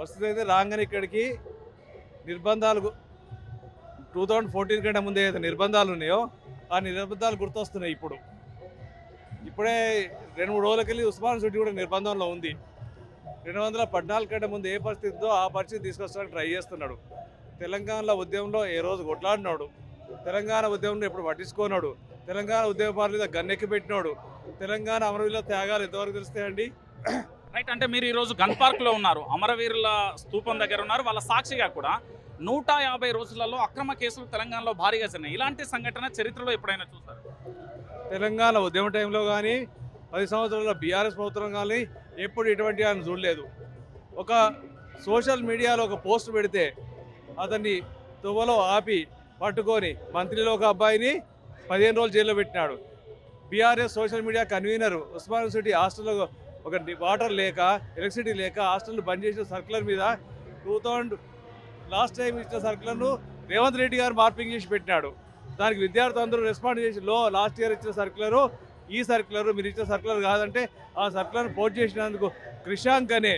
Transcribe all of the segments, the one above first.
పరిస్థితి అయితే రాగానే ఇక్కడికి నిర్బంధాలు టూ థౌజండ్ ఫోర్టీన్ కంటే ముందే అయితే నిర్బంధాలు ఉన్నాయో ఆ నిర్బంధాలు గుర్తొస్తున్నాయి ఇప్పుడు. ఇప్పుడే రెండు మూడు రోజులకెళ్ళి ఉస్మాన్ సిటీ కూడా నిర్బంధంలో ఉంది. రెండు వందల పద్నాలుగు కంటే ముందు ఏ పరిస్థితితో ఆ పరిస్థితి తీసుకొస్తానికి ట్రై చేస్తున్నాడు. తెలంగాణలో ఉద్యమంలో ఏ రోజు కొట్లాడినాడు? తెలంగాణ ఉద్యమంలో ఎప్పుడు పట్టించుకోనాడు? తెలంగాణ ఉద్యమ మీద గన్నెక్కి పెట్టినాడు? తెలంగాణ అమరవీలో త్యాగాలు ఎంతవరకు తెలుస్తాయండి? రైట్ అంటే మీరు ఈరోజు గన్ పార్క్లో ఉన్నారు. అమరవీరుల స్తూపం దగ్గర ఉన్నారు. వాళ్ళ సాక్షిగా కూడా నూట యాభై రోజులలో అక్రమ కేసులు తెలంగాణలో భారీగా జరిగినాయి. ఇలాంటి సంఘటన చరిత్రలో ఎప్పుడైనా చూసారు? తెలంగాణ ఉద్యమ టైంలో కానీ పది సంవత్సరాల బీఆర్ఎస్ ప్రభుత్వం కానీ ఎప్పుడు ఇటువంటి ఆయన చూడలేదు. ఒక సోషల్ మీడియాలో ఒక పోస్ట్ పెడితే అతన్ని తువ్వలో ఆపి పట్టుకొని మంత్రిలో ఒక అబ్బాయిని పదిహేను రోజులు జైల్లో పెట్టినాడు. BRS social media convener Osman university హాస్టల్లో ఒక వాటర్ లేక ఎలక్ట్రిసిటీ లేక హాస్టల్ బంద్ చేసిన సర్కులర్ మీద టూ థౌజండ్ లాస్ట్ టైం ఇచ్చిన సర్కులర్ను రేవంత్ రెడ్డి గారు మార్పింగ్ చేసి పెట్టినాడు. దానికి విద్యార్థులు అందరూ రెస్పాండ్ చేసి లో లాస్ట్ ఇయర్ ఇచ్చిన సర్కులరు ఈ సర్కులర్ మీరు ఇచ్చిన సర్కులర్ కాదంటే ఆ సర్కులర్ పోస్ట్ చేసినందుకు క్రిషాంక్ అనే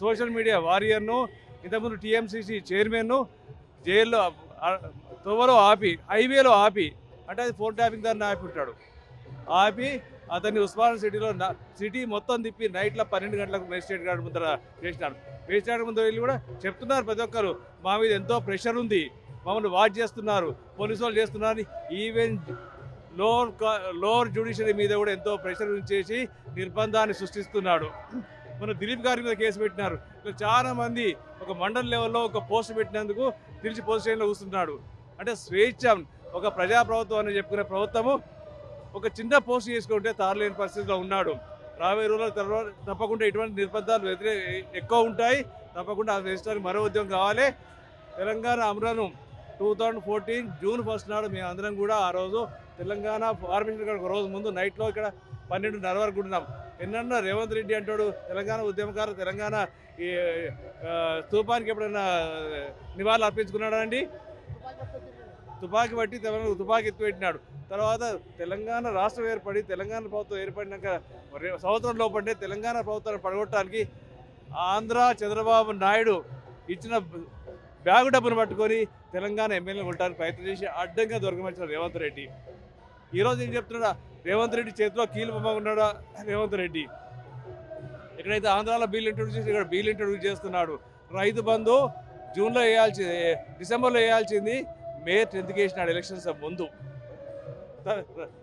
సోషల్ మీడియా వారియర్ను ఇంతకుముందు టీఎంసీసీ చైర్మన్ను జైల్లో ఆ- తువ్వలో ఆపి హైవేలో ఆపి అంటే అది ఫోన్ ట్యాపింగ్ దాన్ని ఆపి ఉంటాడు. ఆపి అతన్ని ఉస్మాన్ సిటీలో సిటీ మొత్తం తిప్పి నైట్లో పన్నెండు గంటలకు మేజిస్ట్రేట్ గారి ముందర చేసినారు. మేజిస్ట్రేట్ ముందర వెళ్ళి కూడా చెప్తున్నారు ప్రతి ఒక్కరు మా మీద ఎంతో ప్రెషర్ ఉంది మమ్మల్ని వాచ్ చేస్తున్నారు పోలీసు వాళ్ళు చేస్తున్నారు ఈవెన్ లోవర్ లోవర్ జ్యుడిషియరీ మీద కూడా ఎంతో ప్రెషర్ చేసి నిర్బంధాన్ని సృష్టిస్తున్నాడు. మన దిలీప్ గారి మీద కేసు పెట్టినారు. ఇలా చాలా మంది ఒక మండల్ లెవెల్లో ఒక పోస్ట్ పెట్టినందుకు దిల్చి పోస్ట్ స్టేషన్లో కూర్చున్నాడు అంటే స్వేచ్ఛ ఒక ప్రజాప్రభుత్వం అని చెప్పుకునే ప్రభుత్వము ఒక చిన్న పోస్ట్ చేసుకుంటే తారలేని పరిస్థితిలో ఉన్నాడు. రాబోయే రోజుల తర్వాత తప్పకుండా ఇటువంటి నిర్బంధాలు వ్యతిరే ఎక్కువ ఉంటాయి. తప్పకుండా అది వేసడానికి మరో ఉద్యమం కావాలి. Telangana అమరను two thousand fourteen June first నాడు మేము అందరం కూడా ఆ రోజు తెలంగాణ ఫార్మేషన్ ఒక రోజు ముందు నైట్లో ఇక్కడ పన్నెండున్నర వరకు ఉన్నాం ఎన్నన్నా రేవంత్ రెడ్డి అంటాడు తెలంగాణ ఉద్యమకారు తెలంగాణ ఈ ఆ, ఎప్పుడైనా నివాళులు అర్పించుకున్నాడా అండి? తుపాకీ బట్టి తెలంగాణ తుపాకీ ఎత్తిపెట్టినాడు తర్వాత తెలంగాణ రాష్ట్రం ఏర్పడి తెలంగాణ ప్రభుత్వం ఏర్పడినాక సంవత్సరం లోపంటే తెలంగాణ ప్రభుత్వాన్ని పడగొట్టడానికి ఆంధ్ర చంద్రబాబు నాయుడు ఇచ్చిన బ్యాగు డబ్బును పట్టుకొని తెలంగాణ ఎమ్మెల్యేలు కొట్టడానికి ప్రయత్నం చేసి అడ్డంగా దొరకమర్చిన రేవంత్ రెడ్డి. ఈరోజు ఏం చెప్తున్నాడా? రేవంత్ రెడ్డి చేతిలో కీలు బొమ్మ ఉన్నాడా రేవంత్ రెడ్డి. ఎక్కడైతే ఆంధ్రాలో బిల్లు ఇంట్రొడ్యూస్ చేసి ఇక్కడ బిల్లు ఇంట్రొడ్యూస్ చేస్తున్నాడు. రైతు బంధు జూన్లో వేయాల్సింది డిసెంబర్లో వేయాల్సింది మే టెన్త్కి వేసినాడు ఎలక్షన్స్ ముందు.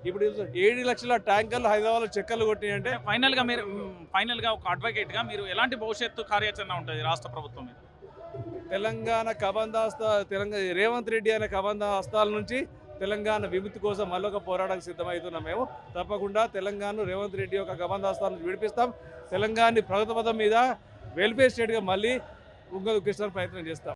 ఇప్పుడు ఏడు లక్షల ట్యాంకర్లు హైదరాబాద్లో చెక్కర్లు కొట్టినాయంటే అంటే ఫైనల్గా మీరు ఫైనల్గా ఒక అడ్వకేట్గా మీరు ఎలాంటి భవిష్యత్తు కార్యాచరణ ఉంటుంది రాష్ట్ర ప్రభుత్వం మీద? తెలంగాణ కబంధాస్త తెలంగాణ రేవంత్ రెడ్డి అనే కబంధ హస్తాల నుంచి తెలంగాణ విముక్తి కోసం మళ్ళొక పోరాటానికి సిద్ధమవుతున్నాం మేము. తప్పకుండా తెలంగాణ రేవంత్ రెడ్డి యొక్క నుంచి విడిపిస్తాం. తెలంగాణని ప్రగతి పథం మీద వెల్ఫేర్ స్టేట్గా మళ్ళీ ఉంగలు ప్రయత్నం చేస్తాం.